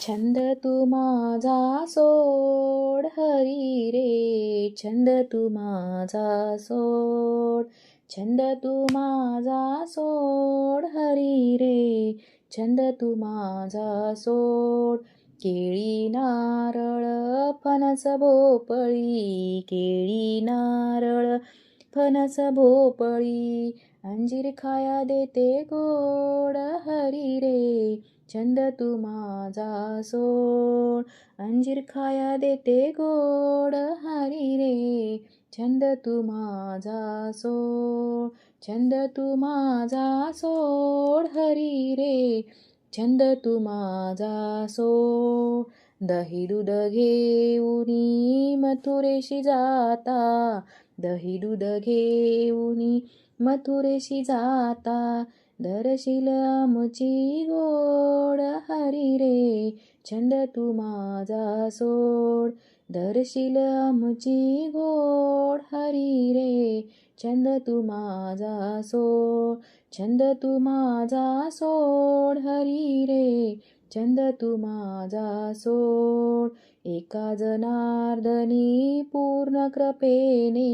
छंद तू माझा सोड हरी रे. छंद तू माझा सोड छंद तू माझा सोड हरी रे. छंद तू माझा सोड केळी नारळ फणस भोपळी. केळी नारळ फणस भोपळी. अंजीर खाया देते गोड हरी रे. छंद तू माझा सोड. अंजीर खाया देते गोड. हरी रे. छंद तू माझा सोड. छंद तू माझा सोड. हरी रे. छंद तू माझा सोड. दही दूध घेऊनी मथुरेशी जाता. दही दूध घेऊनी मथुरेशी जाता. दरशील आमची गोड हरी रे छंद तू माझा सोड. दरशील आमची गोड हरी रे छंद तू माझा सोड. छंद तू माझा सोड हरी रे छंद तू माझा सोड. एका जनार्दनी पूर्ण कृपेने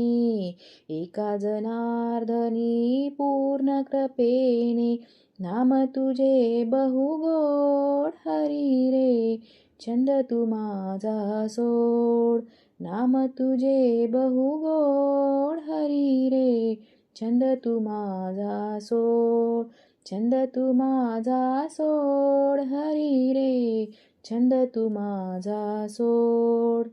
एका जनार्दनी पूर्ण कृपेने नाम तुझे बहु गोड हरी रे. छंद तू माझा सोड नाम तुझे बहु गोड हरी रे. छंद तू माझा सोड छंद तू माझा सोड हरी रे छंद तू माझा सोड.